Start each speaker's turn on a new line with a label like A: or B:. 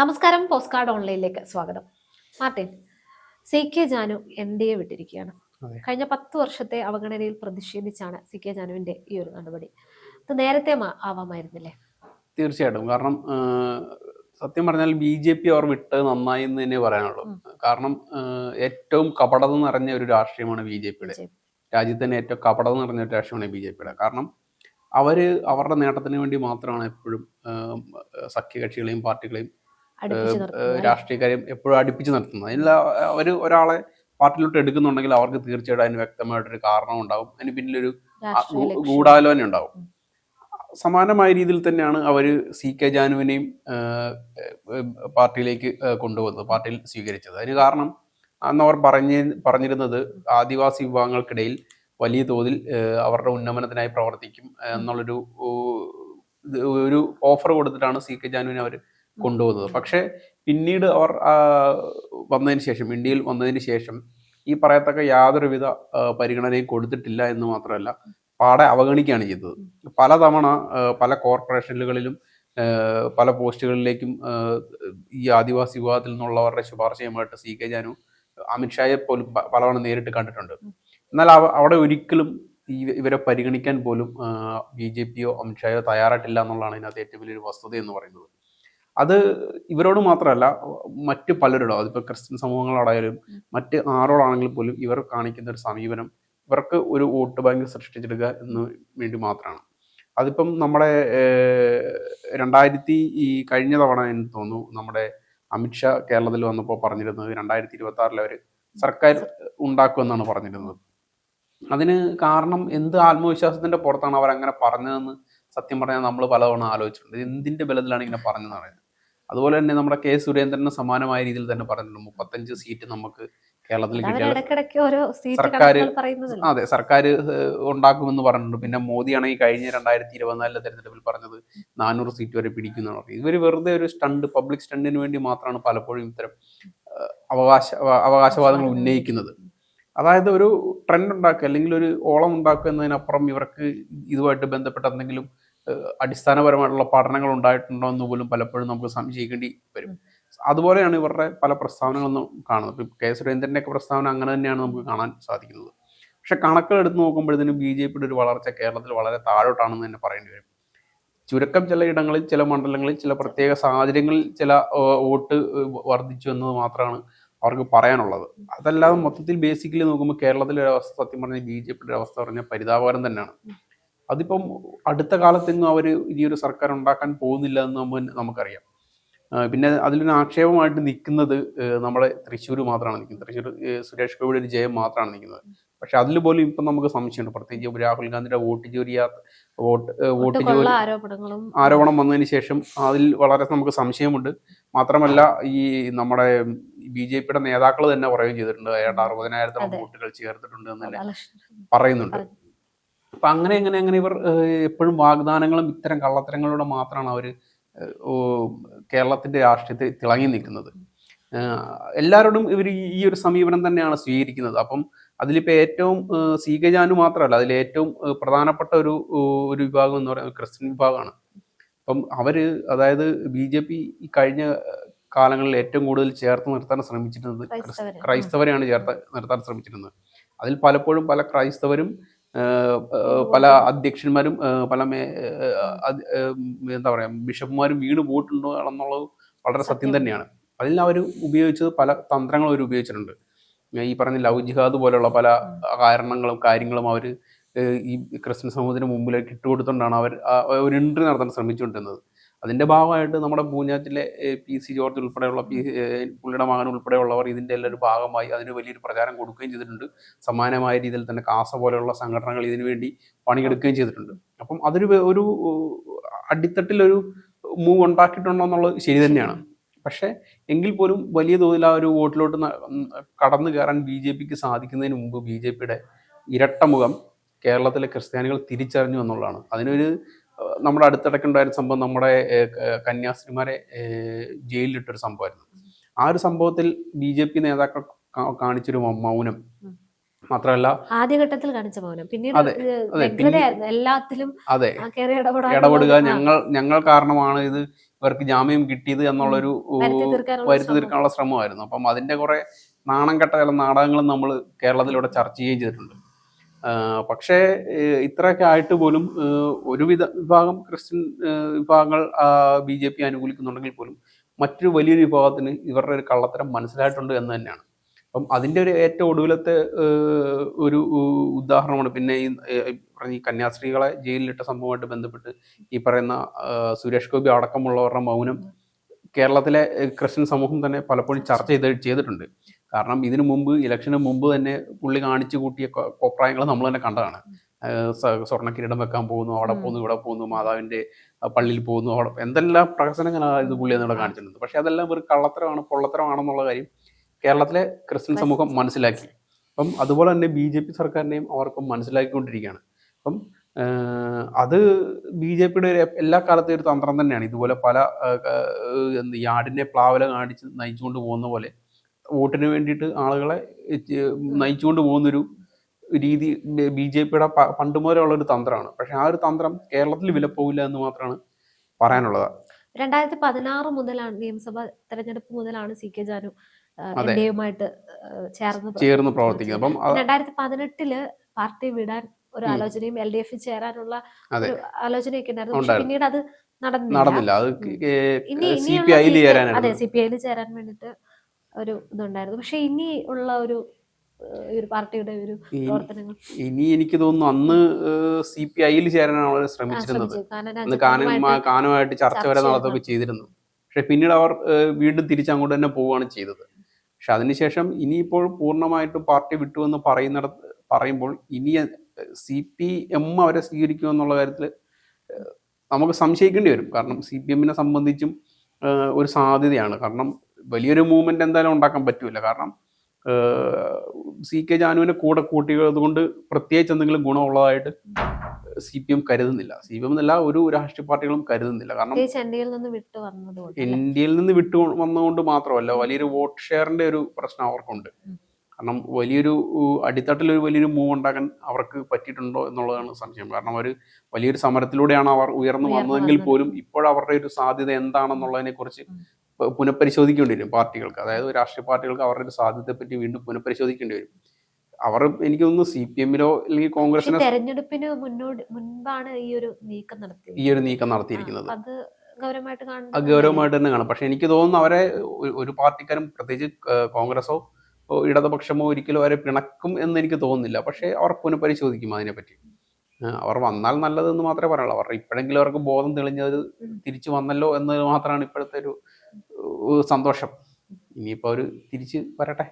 A: നമസ്കാരം post card ഓൺലൈനിലേക്ക് സ്വാഗതം. Martin C K Janu N D A വിട്ടിരിക്കുകയാണ്. കഴിഞ്ഞ പത്ത് വർഷത്തെ അവഗണനയിൽ പ്രതിഷേധിച്ചാണ് സി കെ ജാനുവിന്റെ ഈ ഒരു നടപടി. ഇത് നേരത്തെ ആവാമായിരുന്നില്ലേ?
B: തീർച്ചയായിട്ടും. കാരണം സത്യം പറഞ്ഞാൽ ബി ജെ പി അവർ വിട്ട് നന്നായി എന്ന് തന്നെ പറയാനുള്ളൂ. കാരണം ഏറ്റവും കപടത നിറഞ്ഞ ഒരു രാഷ്ട്രീയമാണ് ബി ജെ പിയുടെ. രാജ്യത്ത് തന്നെ ഏറ്റവും കപടത നിറഞ്ഞ ഒരു രാഷ്ട്രീയമാണ് ബി ജെ പിയുടെ. കാരണം അവർ അവരുടെ നേട്ടത്തിന് വേണ്ടി മാത്രമാണ് എപ്പോഴും സഖ്യകക്ഷികളെയും പാർട്ടികളെയും രാഷ്ട്രീയക്കാരെയും എപ്പോഴും അടുപ്പിച്ച് നിർത്തുന്നത് അതിനുള്ള ഒരു ഒരാളെ പാർട്ടിയിലോട്ട് എടുക്കുന്നുണ്ടെങ്കിൽ അവർക്ക് തീർച്ചയായിട്ടും അതിന് വ്യക്തമായിട്ടൊരു കാരണം ഉണ്ടാവും അതിന് പിന്നിലൊരു. ഗൂഢാലോചന ഉണ്ടാവും. സമാനമായ രീതിയിൽ തന്നെയാണ് അവർ സി കെ ജാനുവിനെയും പാർട്ടിയിലേക്ക് കൊണ്ടുവന്നത് പാർട്ടിയിൽ സ്വീകരിച്ചത് അതിന് കാരണം അന്ന് അവർ പറഞ്ഞ പറഞ്ഞിരുന്നത് ആദിവാസി വിഭാഗങ്ങൾക്കിടയിൽ വലിയ തോതിൽ അവരുടെ ഉന്നമനത്തിനായി പ്രവർത്തിക്കും എന്നുള്ളൊരു ഒരു ഓഫർ കൊടുത്തിട്ടാണ് സി കെ ജാനുവിനെ അവർ കൊണ്ടുപോകുന്നത്. പക്ഷേ പിന്നീട് അവർ വന്നതിന് ശേഷം ഇന്ത്യയിൽ വന്നതിന് ശേഷം ഈ പറയത്തക്ക യാതൊരുവിധ പരിഗണനയും കൊടുത്തിട്ടില്ല എന്ന് മാത്രമല്ല പാടെ അവഗണിക്കുകയാണ് ചെയ്തത്. പലതവണ പല കോർപ്പറേഷനുകളിലും പല പോസ്റ്റുകളിലേക്കും ഈ ആദിവാസി വിഭാഗത്തിൽ നിന്നുള്ളവരുടെ ശുപാർശയുമായിട്ട് സി കെ ജാനു അമിത്ഷായെ പോലും പലവണ നേരിട്ട് കണ്ടിട്ടുണ്ട്. എന്നാൽ അവ- അവിടെ ഒരിക്കലും ഈ ഇവരെ പരിഗണിക്കാൻ പോലും ബി ജെ പിയോ അമിത്ഷായോ തയ്യാറായിട്ടില്ല എന്നുള്ളതാണ് ഇതിനകത്ത് ഏറ്റവും വലിയൊരു വസ്തുത എന്ന് പറയുന്നത്. അത് ഇവരോട് മാത്രമല്ല മറ്റ് പലരോടും അതിപ്പോൾ ക്രിസ്ത്യൻ സമൂഹങ്ങളോടായാലും മറ്റ് ആരോടാണെങ്കിലും പോലും ഇവർ കാണിക്കുന്ന ഒരു സമീപനം ഇവർക്ക് ഒരു വോട്ട് ബാങ്ക് സൃഷ്ടിച്ചെടുക്കുക എന്ന് വേണ്ടി മാത്രമാണ്. അതിപ്പം നമ്മുടെ രണ്ടായിരത്തി ഈ കഴിഞ്ഞ തവണ എന്ന് തോന്നുന്നു നമ്മുടെ അമിത്ഷാ കേരളത്തിൽ വന്നപ്പോൾ പറഞ്ഞിരുന്നത് രണ്ടായിരത്തി ഇരുപത്തി ആറിൽ അവർ സർക്കാർ ഉണ്ടാക്കുമെന്നാണ് പറഞ്ഞിരുന്നത്. അതിന് കാരണം എന്ത് ആത്മവിശ്വാസത്തിന്റെ പുറത്താണ് അവർ അങ്ങനെ പറഞ്ഞതെന്ന് സത്യം പറഞ്ഞാൽ നമ്മൾ പലതവണ ആലോചിച്ചിട്ടുണ്ട്. എന്തിന്റെ ബലത്തിലാണ് ഇങ്ങനെ പറഞ്ഞതെന്ന് പറയുന്നത് അതുപോലെ തന്നെ നമ്മുടെ കെ സുരേന്ദ്രന് സമാനമായ രീതിയിൽ തന്നെ പറഞ്ഞിട്ടുണ്ട്. മുപ്പത്തഞ്ച് സീറ്റ് നമുക്ക് കേരളത്തിൽ
A: സർക്കാർ
B: അതെ സർക്കാർ ഉണ്ടാക്കുമെന്ന് പറഞ്ഞിട്ടുണ്ട്. പിന്നെ മോദിയാണെങ്കിൽ കഴിഞ്ഞ രണ്ടായിരത്തി ഇരുപത്തിനാലിലെ തെരഞ്ഞെടുപ്പിൽ പറഞ്ഞത് നാനൂറ് സീറ്റ് വരെ പിടിക്കുന്നതാണ് പറഞ്ഞത് ഇവർ വെറുതെ ഒരു സ്റ്റണ്ട് പബ്ലിക് സ്റ്റണ്ടിന് വേണ്ടി മാത്രമാണ് പലപ്പോഴും ഇത്തരം അവകാശ അവകാശവാദങ്ങൾ ഉന്നയിക്കുന്നത്. അതായത് ഒരു ട്രെൻഡ് ഉണ്ടാക്കുക അല്ലെങ്കിൽ ഒരു ഓളം ഉണ്ടാക്കുക എന്നതിനപ്പുറം ഇവർക്ക് ഇതുമായിട്ട് ബന്ധപ്പെട്ട എന്തെങ്കിലും അടിസ്ഥാനപരമായിട്ടുള്ള പഠനങ്ങൾ ഉണ്ടായിട്ടുണ്ടോ എന്ന് പോലും പലപ്പോഴും നമുക്ക് സംശയിക്കേണ്ടി വരും. അതുപോലെയാണ് ഇവരുടെ പല പ്രസ്താവനകളൊന്നും കാണുന്നത്. ഇപ്പം കെ സുരേന്ദ്രന്റെ ഒക്കെ പ്രസ്താവന അങ്ങനെ തന്നെയാണ് നമുക്ക് കാണാൻ സാധിക്കുന്നത്. പക്ഷെ കണക്കുകൾ എടുത്ത് നോക്കുമ്പോഴത്തേനും ബി ജെ പിയുടെ ഒരു വളർച്ച കേരളത്തിൽ വളരെ താഴോട്ടാണെന്ന് തന്നെ പറയേണ്ടി വരും. ചുരുക്കം ചില ഇടങ്ങളിൽ ചില മണ്ഡലങ്ങളിൽ ചില പ്രത്യേക സാഹചര്യങ്ങളിൽ ചില വോട്ട് വർദ്ധിച്ചു എന്നത് മാത്രമാണ് അവർക്ക് പറയാനുള്ളത്. അതല്ലാതെ മൊത്തത്തിൽ ബേസിക്കലി നോക്കുമ്പോൾ കേരളത്തിലെ അവസ്ഥ സത്യം പറഞ്ഞാൽ ബി ജെ പിയുടെ അവസ്ഥ പറഞ്ഞാൽ പരിതാപകരം തന്നെയാണ്. അതിപ്പം അടുത്ത കാലത്തെങ്ങും അവർ ഈ ഒരു സർക്കാർ ഉണ്ടാക്കാൻ പോകുന്നില്ല എന്ന് നമ്മൾ നമുക്കറിയാം. പിന്നെ അതിലൊരു ആക്ഷേപമായിട്ട് നിൽക്കുന്നത് നമ്മളെ നമ്മുടെ തൃശ്ശൂർ മാത്രമാണ് നിൽക്കുന്നത്. തൃശ്ശൂർ സുരേഷ് ഗോപിയുടെ ഒരു ജയം മാത്രമാണ് നിൽക്കുന്നത്. പക്ഷെ അതിൽ പോലും ഇപ്പം നമുക്ക് സംശയമുണ്ട്. പ്രത്യേകിച്ച് രാഹുൽ ഗാന്ധിയുടെ വോട്ട് ചോരിയാ വോട്ട് വോട്ട്
A: ജോലി
B: ആരോപണം വന്നതിന് ശേഷം അതിൽ വളരെ നമുക്ക് സംശയമുണ്ട്. മാത്രമല്ല ഈ നമ്മുടെ ബി ജെ പിയുടെ നേതാക്കൾ തന്നെ പറയുകയും ചെയ്തിട്ടുണ്ട്. ഏതാണ്ട് അറുപതിനായിരത്തോളം. വോട്ടുകൾ ചേർത്തിട്ടുണ്ട് എന്ന് തന്നെ പറയുന്നുണ്ട്. അപ്പൊ അങ്ങനെ എങ്ങനെ അങ്ങനെ ഇവർ എപ്പോഴും വാഗ്ദാനങ്ങളും ഇത്തരം കള്ളത്തരങ്ങളിലൂടെ മാത്രമാണ് അവർ കേരളത്തിന്റെ രാഷ്ട്രീയത്തിൽ തിളങ്ങി നിൽക്കുന്നത്. എല്ലാവരോടും ഇവർ ഈ ഒരു സമീപനം തന്നെയാണ് സ്വീകരിക്കുന്നത്. അപ്പം അതിലിപ്പോൾ ഏറ്റവും സി കെ ജാനു മാത്രമല്ല അതിൽ ഏറ്റവും പ്രധാനപ്പെട്ട ഒരു ഒരു വിഭാഗം എന്ന് പറയുന്നത് ക്രിസ്ത്യൻ വിഭാഗമാണ്. അപ്പം അവർ അതായത് ബി ജെ പി ഈ കഴിഞ്ഞ കാലങ്ങളിൽ ഏറ്റവും കൂടുതൽ ചേർത്ത് നിർത്താൻ ശ്രമിച്ചിരുന്നത് ക്രൈസ്തവരെയാണ് ചേർത്ത് നിർത്താൻ ശ്രമിച്ചിരുന്നത്. അതിൽ പലപ്പോഴും പല ക്രൈസ്തവരും പല അധ്യക്ഷന്മാരും പല എന്താ പറയാ ബിഷപ്പുമാരും വീണ് പോയിട്ടുണ്ടോ എന്നുള്ളത് വളരെ സത്യം. തന്നെയാണ്. അതിൽ അവർ ഉപയോഗിച്ചത് പല തന്ത്രങ്ങൾ അവർ ഉപയോഗിച്ചിട്ടുണ്ട്. ഈ പറഞ്ഞ ലവ് ജിഹാദ് പോലെയുള്ള പല കാരണങ്ങളും കാര്യങ്ങളും അവർ ഈ ക്രിസ്ത്യൻ സമൂഹത്തിന് മുമ്പിലേക്ക് ഇട്ടുകൊടുത്തുകൊണ്ടാണ് അവർ ഒരു എൻട്രി നടത്താൻ ശ്രമിച്ചുകൊണ്ടിരുന്നത്. അതിന്റെ ഭാഗമായിട്ട് നമ്മുടെ പൂഞ്ഞാറ്റിലെ പി. സി. ജോർജ് ഉൾപ്പെടെയുള്ള പി പുള്ളിയുടെ മകൻ ഉൾപ്പെടെയുള്ളവർ ഇതിന്റെ എല്ലാം ഒരു ഭാഗമായി അതിന് വലിയൊരു പ്രചാരം കൊടുക്കുകയും ചെയ്തിട്ടുണ്ട്. സമാനമായ രീതിയിൽ തന്നെ കാസ പോലെയുള്ള സംഘടനകൾ ഇതിനു വേണ്ടി പണിയെടുക്കുകയും ചെയ്തിട്ടുണ്ട്. അപ്പം അതൊരു ഒരു അടിത്തട്ടിലൊരു മൂവ് ഉണ്ടാക്കിയിട്ടുണ്ടോ എന്നുള്ളത് ശരി തന്നെയാണ്. പക്ഷേ എങ്കിൽ പോലും വലിയ തോതിൽ ആ ഒരു വോട്ടിലോട്ട് കടന്നു കയറാൻ ബി ജെ പിക്ക് സാധിക്കുന്നതിന് മുമ്പ് ബി ജെ പിയുടെ ഇരട്ടമുഖം കേരളത്തിലെ ക്രിസ്ത്യാനികൾ തിരിച്ചറിഞ്ഞു എന്നുള്ളതാണ്. അതിനൊരു നമ്മുടെ അടുത്തിടയ്ക്കുണ്ടായിരുന്ന സംഭവം നമ്മുടെ കന്യാസ്ത്രീമാരെ ജയിലിലിട്ടൊരു സംഭവമായിരുന്നു. ആ ഒരു സംഭവത്തിൽ ബി ജെ പി നേതാക്കൾ കാണിച്ചൊരു മൗനം. മാത്രമല്ല
A: ആദ്യഘട്ടത്തിൽ കാണിച്ച മൗനം. പിന്നീട് എല്ലാത്തിലും
B: അതെ ഇടപെടുക ഞങ്ങൾ ഞങ്ങൾ കാരണമാണ് ഇത് ഇവർക്ക് ജാമ്യം കിട്ടിയത് എന്നുള്ളൊരു
A: വരുത്തി തീർക്കാനുള്ള
B: ശ്രമമായിരുന്നു. അപ്പം അതിന്റെ കുറെ നാണം കെട്ട ചില നാടകങ്ങളും നമ്മൾ കേരളത്തിലൂടെ ചർച്ച ചെയ്യുകയും ചെയ്തിട്ടുണ്ട്. പക്ഷേ ഇത്രയൊക്കെ ആയിട്ട് പോലും ഒരു ഒരുവിധ വിഭാഗം ക്രിസ്ത്യൻ വിഭാഗങ്ങൾ ബി ജെ പി അനുകൂലിക്കുന്നുണ്ടെങ്കിൽ പോലും മറ്റൊരു വലിയൊരു വിഭാഗത്തിന് ഇവരുടെ ഒരു കള്ളത്തരം മനസ്സിലായിട്ടുണ്ട് എന്ന് തന്നെയാണ്. അപ്പം അതിന്റെ ഒരു ഏറ്റവും ഒടുവിലത്തെ ഒരു ഉദാഹരണമാണ് പിന്നെ ഈ പറഞ്ഞ ഈ കന്യാസ്ത്രീകളെ ജയിലിലിട്ട സംഭവമായിട്ട് ബന്ധപ്പെട്ട് ഈ പറയുന്ന സുരേഷ് ഗോപി അടക്കമുള്ളവരുടെ മൗനം കേരളത്തിലെ ക്രിസ്ത്യൻ സമൂഹം തന്നെ പലപ്പോഴും ചർച്ച ചെയ്ത് ചെയ്തിട്ടുണ്ട്. കാരണം ഇതിനു മുമ്പ് ഇലക്ഷന് മുമ്പ് തന്നെ പുള്ളി കാണിച്ചു കൂട്ടിയ കോപ്രായങ്ങൾ നമ്മൾ തന്നെ കണ്ടതാണ്. സ്വർണ കിരീടം വെക്കാൻ പോകുന്നു അവിടെ. പോകുന്നു ഇവിടെ പോകുന്നു മാതാവിന്റെ പള്ളിയിൽ പോകുന്നു അവിടെ എന്തെല്ലാം പ്രഹസനങ്ങളാണ് ഇത് പുള്ളി എന്നിവിടെ കാണിച്ചിട്ടുണ്ട്. പക്ഷെ അതെല്ലാം ഒരു കള്ളത്തരമാണ് പൊള്ളത്തരമാണെന്നുള്ള കാര്യം കേരളത്തിലെ ക്രിസ്ത്യൻ സമൂഹം മനസ്സിലാക്കി. അപ്പം അതുപോലെ തന്നെ ബി ജെ പി സർക്കാരിനെയും അവർക്കും മനസ്സിലാക്കിക്കൊണ്ടിരിക്കുകയാണ്. അപ്പം അത് ബി ജെ പിയുടെ ഒരു എല്ലാ കാലത്തെയും ഒരു തന്ത്രം തന്നെയാണ്. ഇതുപോലെ പല ആടിനെ പ്ലാവല കാണിച്ച് നയിച്ചുകൊണ്ട് പോകുന്ന പോലെ വോട്ടിന് വേണ്ടിയിട്ട് ആളുകളെ നയിച്ചുകൊണ്ട് പോകുന്നൊരു രീതി ബി ജെ പിയുടെ പണ്ട് മുതലേ ഉള്ള ഒരു തന്ത്രമാണ്. പക്ഷെ ആ ഒരു തന്ത്രം കേരളത്തിൽ വിലപ്പോവില്ല എന്ന് മാത്രമാണ് പറയാനുള്ളത്.
A: രണ്ടായിരത്തി പതിനാറ് മുതലാണ് നിയമസഭാ തെരഞ്ഞെടുപ്പ് മുതലാണ് സി കെ ജാനു ചേർന്ന്
B: ചേർന്ന് പ്രവർത്തിക്കുന്നത്. അപ്പം
A: രണ്ടായിരത്തി പതിനെട്ടിൽ പാർട്ടി വിടാൻ ഒരു ആലോചനയും എൽ ഡി എഫിൽ ചേരാനുള്ള ആലോചനയൊക്കെ ഉണ്ടായിരുന്നു പക്ഷെ പിന്നീട് അത് നടന്നില്ല.
B: അത് സി പി ഐയിൽ
A: ചേരാൻ വേണ്ടിട്ട് ഒരു ഇതുണ്ടായിരുന്നു. പക്ഷെ ഇനി ഉള്ള ഒരു ഒരു പാർട്ടിയുടെ ഒരു
B: ഇനി-
A: പ്രവർത്തനങ്ങൾ.
B: ഇനി എനിക്ക് തോന്നുന്നു അന്ന് സി പി ഐയിൽ ചേരാനാണ് അവർ ശ്രമിച്ചിരുന്നത്. കാനുമായിട്ട് ചർച്ച വരെ നടത്തുകയൊക്കെ ചെയ്തിരുന്നു. പക്ഷെ പിന്നീട് അവർ വീണ്ടും തിരിച്ചങ്ങോട്ട് തന്നെ പോവുകയാണ് ചെയ്തത്. പക്ഷെ അതിനുശേഷം ഇനിയിപ്പോൾ പൂർണമായിട്ടും പാർട്ടി വിട്ടുവെന്ന് പറയുന്ന പറയുമ്പോൾ ഇനി സി പി എം അവരെ സ്വീകരിക്കും എന്നുള്ള കാര്യത്തിൽ നമുക്ക് സംശയിക്കേണ്ടി വരും. കാരണം സി പി എമ്മിനെ സംബന്ധിച്ചും ഒരു സാധ്യതയാണ്. കാരണം വലിയൊരു മൂവ്മെന്റ് എന്തായാലും ഉണ്ടാക്കാൻ പറ്റൂല. കാരണം സി കെ ജാനുവിനെ കൂടെ കൂട്ടിയത് കൊണ്ട് പ്രത്യേകിച്ച് എന്തെങ്കിലും ഗുണമുള്ളതായിട്ട് സി പി എം കരുതുന്നില്ല. സി പി എം എന്നല്ല ഒരു രാഷ്ട്രീയ പാർട്ടികളും കരുതുന്നില്ല. കാരണം
A: എയിൽ നിന്ന് വിട്ടു വന്നതുകൊണ്ട്
B: ഇന്ത്യയിൽ നിന്ന് വിട്ടു വന്നതുകൊണ്ട് മാത്രമല്ല വലിയൊരു വോട്ട് ഷെയറിന്റെ ഒരു പ്രശ്നം അവർക്കുണ്ട്. കാരണം വലിയൊരു അടിത്തട്ടിൽ ഒരു വലിയൊരു മൂവ് ഉണ്ടാക്കാൻ അവർക്ക് പറ്റിയിട്ടുണ്ടോ എന്നുള്ളതാണ് സംശയം. കാരണം അവർ വലിയൊരു സമരത്തിലൂടെയാണ് അവർ ഉയർന്നു വന്നതെങ്കിൽ
A: വന്നത്.
B: പോലും ഇപ്പോഴവരുടെ ഒരു സാധ്യത എന്താണെന്നുള്ളതിനെ കുറിച്ച്. പുനഃപരിശോധിക്കേണ്ടി വരും പാർട്ടികൾക്ക്. അതായത് രാഷ്ട്രീയ പാർട്ടികൾക്ക് അവരുടെ ഒരു സാധ്യതയെ പറ്റി വീണ്ടും പുനഃപരിശോധിക്കേണ്ടി വരും അവർ എനിക്ക് തോന്നുന്നു സി പി എമ്മിലോ അല്ലെങ്കിൽ കോൺഗ്രസിനോ
A: തെരഞ്ഞെടുപ്പിന് മുന്നോട്ട് മുൻപാണ് ഈ ഒരു നീക്കം നടത്തിയത്.
B: ഈ ഒരു നീക്കം നടത്തിയിരിക്കുന്നത്.
A: അത് ഗൗരവമായിട്ട്
B: തന്നെ കാണും. പക്ഷെ എനിക്ക് തോന്നുന്നു അവരെ ഒരു- ഒരു പാർട്ടിക്കാരും പ്രത്യേകിച്ച് കോൺഗ്രസോ ഇടതുപക്ഷമോ ഒരിക്കലും അവരെ പിണക്കും എന്ന് എനിക്ക് തോന്നുന്നില്ല. പക്ഷേ അവർ പുനഃപരിശോധിക്കും അതിനെപ്പറ്റി. അവർ വന്നാൽ നല്ലതെന്ന് മാത്രമേ പറയുള്ളൂ അവർ ഇപ്പോഴെങ്കിലും അവർക്ക് ബോധം തെളിഞ്ഞത് തിരിച്ചു വന്നല്ലോ എന്നത് മാത്രമാണ് ഇപ്പോഴത്തെ ഒരു സന്തോഷം. ഇനിയിപ്പോൾ അവർ തിരിച്ച് വരട്ടെ.